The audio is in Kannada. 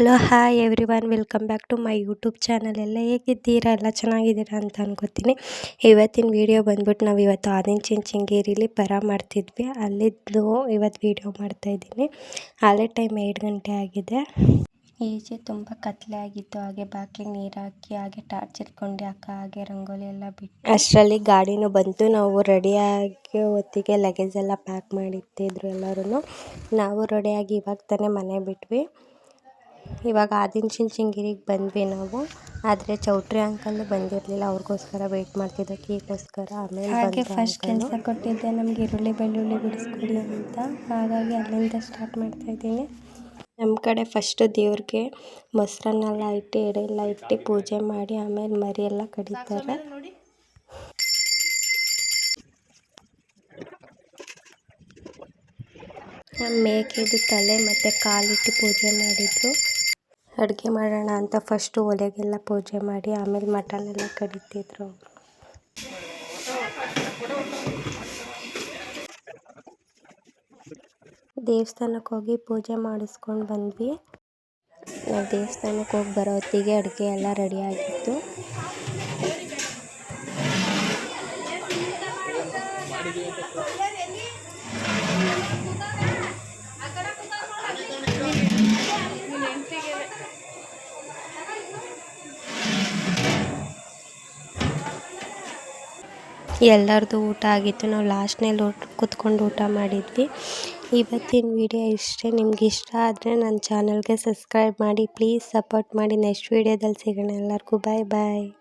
Hello, hi everyone welcome back to my YouTube channel. ಎಲ್ಲ ಹೇಗಿದ್ದೀರಾ? ಎಲ್ಲ ಚೆನ್ನಾಗಿದ್ದೀರಾ ಅಂತ ಅನ್ಕೋತೀನಿ. ಇವತ್ತಿನ ವಿಡಿಯೋ ಬಂದ್ಬಿಟ್ಟು ನಾವು ಇವತ್ತು ಆದಿನ ಚಿಂಗೇರಿಲಿ ಪರ ಮಾಡ್ತಿದ್ವಿ. ಅಲ್ಲಿದ್ದು ಇವತ್ತು ವಿಡಿಯೋ ಮಾಡ್ತಾಯಿದ್ದೀನಿ ಆಲೇ ಟೈಮ್ ಎರಡು ಗಂಟೆ ಆಗಿದೆ. ಈಚೆ ತುಂಬ ಕತ್ಲೆ ಆಗಿತ್ತು. ಹಾಗೆ ಬಾಗಿಲಿಗೆ ನೀರು ಹಾಕಿ, ಹಾಗೆ ಟಾರ್ಚ್ ಇಟ್ಕೊಂಡು ಅಕ್ಕ, ಹಾಗೆ ರಂಗೋಲಿ ಎಲ್ಲ ಬಿಟ್ಟು ಅಷ್ಟರಲ್ಲಿ ಗಾಡಿನೂ ಬಂತು. ನಾವು ರೆಡಿಯಾಗಿ ಹೊತ್ತಿಗೆ ಲಗೇಜ್ ಎಲ್ಲ ಪ್ಯಾಕ್ ಮಾಡಿಟ್ಟಿದ್ರು ಎಲ್ಲರೂ ನಾವು ರೆಡಿಯಾಗಿ ಇವಾಗ ತಾನೇ ಮನೆ ಬಿಟ್ವಿ. ಇವಾಗ ಆದಿನ ಚುಂಚನಗಿರಿಗೆ ಬಂದ್ವಿ ನಾವು. ಆದರೆ ಚೌಟ್ರಿ ಅಂಕಲ್ ಬಂದಿರಲಿಲ್ಲ ಅವ್ರಿಗೋಸ್ಕರ ವೆಯ್ಟ್ ಮಾಡ್ತಿದ್ದೆ ಕೇಕೋಸ್ಕರ ಆಮೇಲೆ ಹಾಗೆ ಫಸ್ಟ್ ಕೆಲಸ ಕೊಟ್ಟಿದ್ದೆ ನಮ್ಗೆ ಈರುಳ್ಳಿ ಬೆಳ್ಳುಳ್ಳಿ ಬಿಡಿಸ್ಕೊಡಿ ಅಂತ. ಹಾಗಾಗಿ ಅಲ್ಲಿಂದ ಸ್ಟಾರ್ಟ್ ಮಾಡ್ತಾಯಿದ್ದೀನಿ ನಮ್ಮ ಕಡೆ ಫಸ್ಟು ದೇವ್ರಿಗೆ ಮೊಸರನ್ನೆಲ್ಲ ಇಟ್ಟು ಎಡೆಲ್ಲ ಇಟ್ಟು ಪೂಜೆ ಮಾಡಿ ಆಮೇಲೆ ಮರಿ ಎಲ್ಲ ಕಡಿತಾರೆ. ಮೇಕೆದು ತಲೆ ಮತ್ತು ಕಾಲಿಟ್ಟು ಪೂಜೆ ಮಾಡಿದ್ರು. ಅಡುಗೆ ಮಾಡೋಣ ಅಂತ ಫಸ್ಟು ಒಲೆಗೆಲ್ಲ ಪೂಜೆ ಮಾಡಿ, ಆಮೇಲೆ ಮಟನ್ ಎಲ್ಲ ಕಡಿತಿದ್ರು ದೇವಸ್ಥಾನಕ್ಕೆ ಹೋಗಿ ಪೂಜೆ ಮಾಡಿಸ್ಕೊಂಡು ಬಂದ್ವಿ. ನಾವು ದೇವಸ್ಥಾನಕ್ಕೆ ಹೋಗಿ ಬರೋ ಹೊತ್ತಿಗೆ ಅಡುಗೆ ಎಲ್ಲ ರೆಡಿಯಾಗಿತ್ತು ಎಲ್ಲರದು ಊಟ ಆಗಿತ್ತು. ನಾವು ಲಾಸ್ಟ್ನಲ್ಲಿ ಊಟ, ಕೂತ್ಕೊಂಡು ಊಟ ಮಾಡಿದ್ವಿ. ಇವತ್ತಿನ ವಿಡಿಯೋ ಇಷ್ಟೇ. ನಿಮ್ಗೆ ಇಷ್ಟ ಆದರೆ ನನ್ನ ಚಾನಲ್ಗೆ ಸಬ್ಸ್ಕ್ರೈಬ್ ಮಾಡಿ, ಪ್ಲೀಸ್ ಸಪೋರ್ಟ್ ಮಾಡಿ. ನೆಕ್ಸ್ಟ್ ವೀಡಿಯೋದಲ್ಲಿ ಸಿಗೋಣ ಎಲ್ಲರಿಗೂ. ಬಾಯ್ ಬಾಯ್.